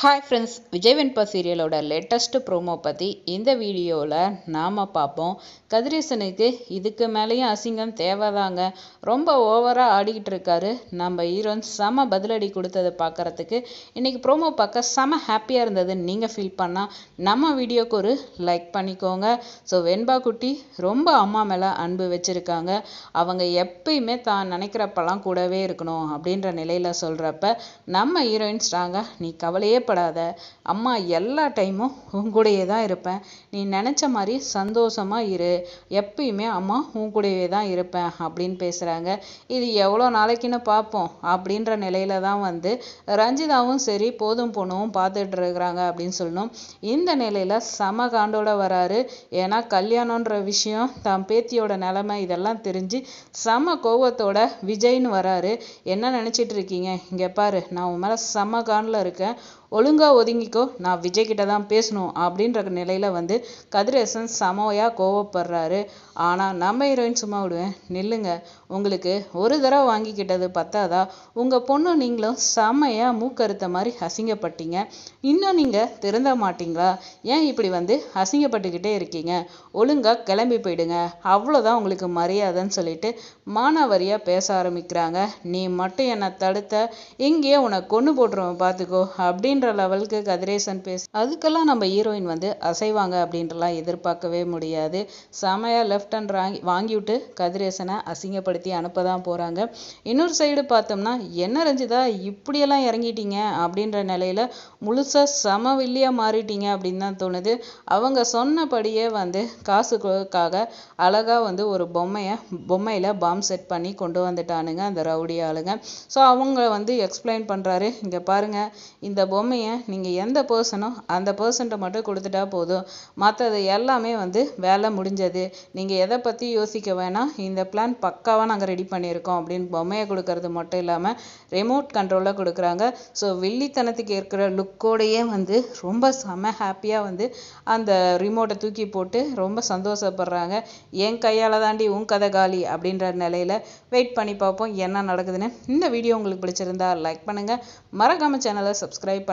Hi friends Vijay Venba சீரியலோட latest promo பற்றி இந்த வீடியோவில் நாம் பார்ப்போம். கதிரேசனுக்கு இதுக்கு மேலேயும் அசிங்கம் தேவைதாங்க. ரொம்ப ஓவராக ஆடிக்கிட்டு இருக்காரு. நம்ம ஹீரோன் செம பதிலடி கொடுத்ததை பார்க்குறதுக்கு இன்றைக்கி ப்ரோமோ பார்க்க செம ஹாப்பியாக இருந்தது. நீங்கள் ஃபீல் பண்ணால் நம்ம வீடியோக்கு ஒரு லைக் பண்ணிக்கோங்க. ஸோ வெண்பா குட்டி ரொம்ப அம்மா மேலே அன்பு வச்சுருக்காங்க. அவங்க எப்பயுமே தான் நினைக்கிறப்பெல்லாம் கூடவே இருக்கணும் அப்படின்ற நிலையில் சொல்கிறப்ப நம்ம ஹீரோயின் ஸ்ட்ராங்காக நீ கவலையே படாத அம்மா எல்லா டைமும் உன் கூடயே தான் இருப்பேன். நீ நினச்ச மாதிரி சந்தோஷமாக இரு. எப்பயுமே அம்மா உன் கூடவே தான் இருப்பேன் அப்படின்னு பேசுகிறாங்க இது எவ்வளோ நாளைக்குன்னு பார்ப்போம் அப்படின்ற நிலையில தான் வந்து ரஞ்சிதாவும் சரி போதும் பொண்ணும் பார்த்துட்டு இருக்கிறாங்க அப்படின்னு சொல்லணும். இந்த நிலையில் சம காண்டோட வராரு. ஏன்னா கல்யாணன்ற விஷயம் தான் பேத்தியோட நிலைமை இதெல்லாம் தெரிஞ்சு சம கோவத்தோட விஜய்னு வராரு. என்ன நினச்சிட்டு இருக்கீங்க? இங்கே பாரு நான் உன் மேலே சம காண்டில் இருக்கேன். ஒழுங்கா ஒதுங்கிக்கோ நான் விஜய் கிட்ட தான் பேசணும் அப்படின்ற நிலையில் வந்து கதிரேசன் செமையாக கோவப்படுறாரு. ஆனால் நம்ம ஹீரோயின் சும்மா விடுவேன். நில்லுங்க. உங்களுக்கு ஒரு தடவை வாங்கிக்கிட்டது பத்தாதா? உங்கள் பொண்ணு நீங்களும் செம்மையாக மூக்கறுத்த மாதிரி அசிங்கப்பட்டீங்க. இன்னும் நீங்கள் திருந்த மாட்டீங்களா? ஏன் இப்படி வந்து அசிங்கப்பட்டுக்கிட்டே இருக்கீங்க? ஒழுங்காக கிளம்பி போயிடுங்க. அவ்வளோதான் உங்களுக்கு மரியாதைன்னு சொல்லிட்டு மானாவரியாக பேச ஆரம்பிக்கிறாங்க. நீ மட்டும் என்னை தடுத்த இங்கேயே உன்னை கொண்டு போட்டுருவேன் பார்த்துக்கோ அப்படின்னு அப்படின்ற லெவலுக்கு கதிரேசன் பேசி அதுக்கெல்லாம் நம்ம ஹீரோயின் வந்து அசைவாங்க அப்படின்றலாம் எதிர்பார்க்கவே முடியாது. செமையாக லெஃப்ட் அண்ட் வாங்கி வாங்கிவிட்டு கதிரேசனை அசிங்கப்படுத்தி அனுப்ப தான் போகிறாங்க இன்னொரு சைடு பார்த்தோம்னா என்ன ரஞ்சிதா இப்படியெல்லாம் இறங்கிட்டீங்க அப்படின்ற நிலையில் முழுசாக சம வில்லியாக மாறிட்டீங்க அப்படின்னு தான் தோணுது. அவங்க சொன்னபடியே வந்து காசுக்காக அழகாக வந்து ஒரு பொம்மையை பொம்மையில் பாம் செட் பண்ணி கொண்டு வந்துட்டானுங்க அந்த ரவுடி ஆளுங்க ஸோ அவங்க வந்து எக்ஸ்பிளைன் பண்ணுறாரு இங்கே பாருங்கள் இந்த பொம்மை பொம்மையை நீங்கள் எந்த பர்சனோ அந்த பர்சன்ட்ட மட்டும் கொடுத்துட்டா போதும். மற்றது எல்லாமே வந்து வேலை முடிஞ்சது. நீங்கள் எதை பற்றி யோசிக்க வேணாம் இந்த பிளான் பக்காவாக நாங்கள் ரெடி பண்ணியிருக்கோம் அப்படின்னு பொம்மையை கொடுக்கறது மட்டும் இல்லாமல் ரிமோட் கண்ட்ரோலாக கொடுக்குறாங்க. ஸோ வில்லித்தனத்துக்கு இருக்கிற லுக்கோடையே வந்து ரொம்ப செம ஹாப்பியாக வந்து அந்த ரிமோட்டை தூக்கி போட்டு ரொம்ப சந்தோஷப்படுறாங்க. என் கையால் தாண்டி உன் கதை காலி அப்படின்ற நிலையில் வெயிட் பண்ணி பார்ப்போம் என்ன நடக்குதுன்னு. இந்த வீடியோ உங்களுக்கு பிடிச்சிருந்தா லைக் பண்ணுங்கள் மறக்காமல் சேனலை சப்ஸ்கிரைப்